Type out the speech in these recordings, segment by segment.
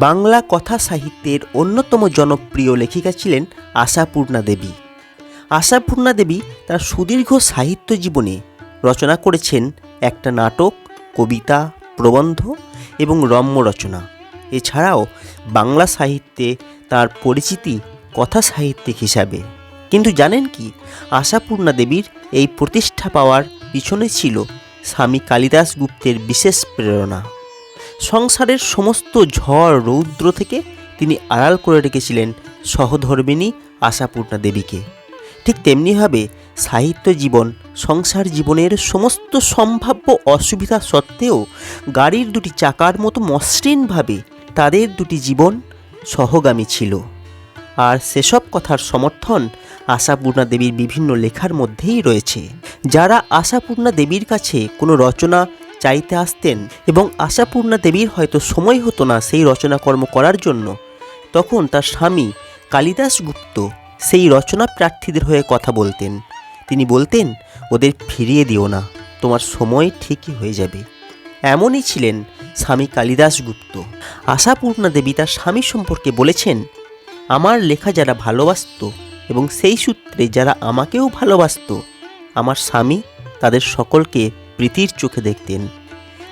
বাংলা কথা সাহিত্যের অন্যতম জনপ্রিয় লেখিকা ছিলেন আশাপূর্ণা দেবী। আশাপূর্ণা দেবী তার সুদীর্ঘ সাহিত্য জীবনে রচনা করেছেন একটা নাটক, কবিতা, প্রবন্ধ এবং রম্য রচনা। এছাড়াও বাংলা সাহিত্যে তার পরিচিতি কথা সাহিত্যিক হিসাবে। কিন্তু জানেন কি, আশাপূর্ণা দেবীর এই প্রতিষ্ঠা পাওয়ার পিছনে ছিল স্বামী কালিদাস গুপ্তের বিশেষ প্রেরণা। সংসারের সমস্ত ঝড় রৌদ্র থেকে তিনি আড়াল করে রেখেছিলেন সহধর্মিণী আশাপূর্ণা দেবীকে। ঠিক তেমনিভাবে সাহিত্য জীবন, সংসার জীবনের সমস্ত সম্ভাব্য অসুবিধা সত্ত্বেও গাড়ির দুটি চাকার মতো মসৃণভাবে তাদের দুটি জীবন সহগামী ছিল। আর সেসব কথার সমর্থন আশাপূর্ণা দেবীর বিভিন্ন লেখার মধ্যেই রয়েছে। যারা আশাপূর্ণা দেবীর কাছে কোনো রচনা চাইতে আসতেন এবং আশাপূর্ণা দেবীর হয়তো সময় হতো না সেই রচনাকর্ম করার জন্য। তখন তার স্বামী কালিদাস গুপ্ত সেই রচনা প্রার্থীদের হয়ে কথা বলতেন। তিনি বলতেন, ওদের ফিরিয়ে দিও না, তোমার সময় ঠিকই হয়ে যাবে। এমনই ছিলেন স্বামী কালিদাস গুপ্ত। আশাপূর্ণা দেবী তার স্বামী সম্পর্কে বলেছেন, আমার লেখা যারা ভালোবাসত এবং সেই সূত্রে যারা আমাকেও ভালোবাসত, আমার স্বামী তাদের সকলকে প্রীতির চোখে দেখতেন।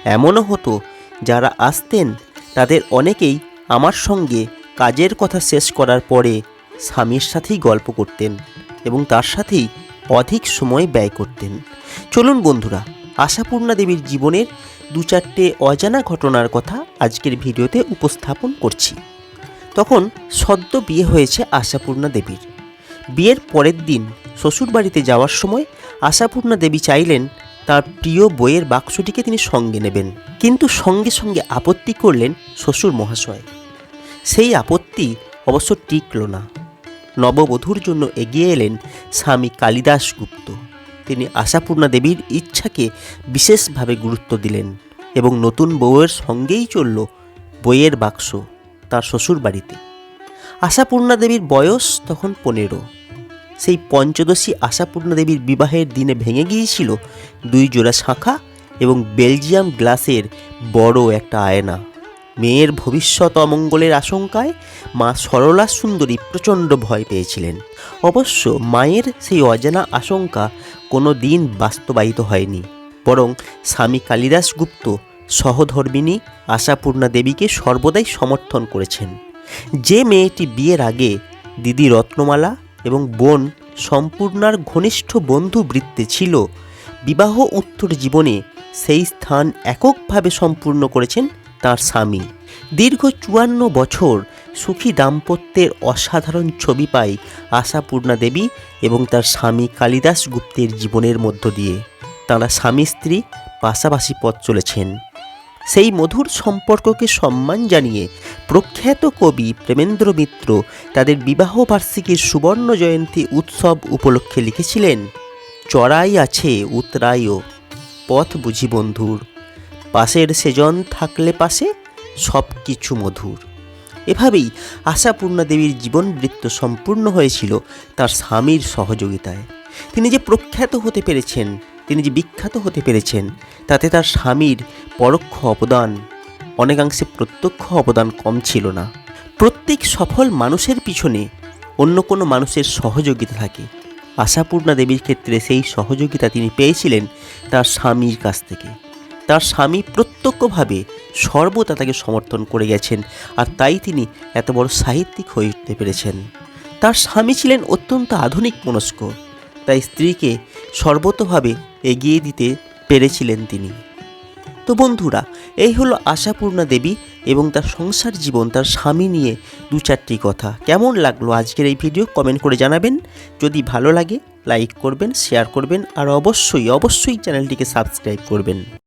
এমনও হতো, যারা আসতেন, তাদের অনেকেই আমার সঙ্গে কাজের কথা শেষ করার পরে স্বামীর সাথেই গল্প করতেন এবং তার সাথেই অধিক সময় ব্যয় করতেন। চলুন বন্ধুরা, আশাপূর্ণা দেবীর জীবনের দু চারটে অজানা ঘটনার কথা আজকের ভিডিওতে উপস্থাপন করছি। তখন সদ্য বিয়ে হয়েছে আশাপূর্ণা দেবীর। বিয়ের পরের দিন শ্বশুরবাড়িতে যাওয়ার সময় আশাপূর্ণা দেবী চাইলেন তার প্রিয় বইয়ের বাক্সটিকে তিনি সঙ্গে নেবেন। কিন্তু সঙ্গে সঙ্গে আপত্তি করলেন শ্বশুর মহাশয়। সেই আপত্তি অবশ্য টিকল না। নববধূর জন্য এগিয়ে এলেন স্বামী কালিদাস গুপ্ত। তিনি আশাপূর্ণা দেবীর ইচ্ছাকে বিশেষভাবে গুরুত্ব দিলেন এবং নতুন বউয়ের সঙ্গেই চলল বইয়ের বাক্স তার শ্বশুর বাড়িতে আশাপূর্ণা দেবীর বয়স তখন পনেরো। সেই পঞ্চদশী আশাপূর্ণা দেবীর বিবাহের দিনে ভেঙে গিয়েছিল দুই জোড়া শাখা এবং বেলজিয়াম গ্লাসের বড় একটা আয়না। মেয়ের ভবিষ্যৎ অমঙ্গলের আশঙ্কায় মা সরলা সুন্দরী প্রচণ্ড ভয় পেয়েছিলেন। অবশ্য মায়ের সেই অজানা আশঙ্কা কোনো দিন বাস্তবায়িত হয়নি। বরং স্বামী কালিদাস গুপ্ত সহধর্মিণী আশাপূর্ণা দেবীকে সর্বদাই সমর্থন করেছেন। যে মেয়েটি বিয়ের আগে দিদি রত্নমালা এবং বোন সম্পূর্ণার ঘনিষ্ঠ বন্ধু বৃত্তে ছিল। বিবাহ উত্তর জীবনে সেই স্থান এককভাবে সম্পূর্ণ করেছেন তার স্বামী। দীর্ঘ চুয়ান্ন বছর সুখী দাম্পত্যের অসাধারণ ছবি পাই আশাপূর্ণা দেবী এবং তার স্বামী কালিদাস গুপ্তের জীবনের মধ্য দিয়ে। তাঁরা স্বামী স্ত্রী পাশাপাশি পথ চলেছেন। সেই মধুর সম্পর্ককে সম্মান জানিয়ে প্রখ্যাত কবি প্রেমেন্দ্র মিত্র তাদের বিবাহ বার্ষিকীর সুবর্ণ জয়ন্তী উৎসব উপলক্ষে লিখেছিলেন, চড়াই আছে উতরাইও, পথ বুঝি বন্ধুর, পাশের সেজন থাকলে পাশে সব কিছু মধুর। এভাবেই আশাপূর্ণা দেবীর জীবন বৃত্ত সম্পূর্ণ হয়েছিল তার স্বামীর সহযোগিতায়। তিনি যে প্রখ্যাত হতে পেরেছেন তিনি যে বিখ্যাত হতে পেরেছেন, তাতে তার স্বামীর পরোক্ষ অবদান, অনেকাংশে প্রত্যক্ষ অবদান কম ছিল না। প্রত্যেক সফল মানুষের পিছনে অন্য কোনো মানুষের সহযোগিতা থাকে। আশাপূর্ণা দেবীর ক্ষেত্রে সেই সহযোগিতা তিনি পেয়েছিলেন তার স্বামীর কাছ থেকে। তার স্বামী প্রত্যক্ষভাবে সর্বদা তাকে সমর্থন করে গেছেন আর তাই তিনি এত বড় সাহিত্যিক হয়ে উঠতে পেরেছেন। তার স্বামী ছিলেন অত্যন্ত আধুনিক মনস্ক, তাই স্ত্রীকে সর্বতভাবে এগিয়ে দিতে পেরেছিলেন তিনি। তো বন্ধুরা, এই হলো আশাপূর্ণা দেবী এবং তার সংসার জীবন, তার স্বামী নিয়ে দু চারটি কথা। কেমন লাগল আজকের এই ভিডিও কমেন্ট করে জানাবেন। যদি ভালো লাগে, লাইক করবেন, শেয়ার করবেন, আর অবশ্যই অবশ্যই চ্যানেলটিকে সাবস্ক্রাইব করবেন।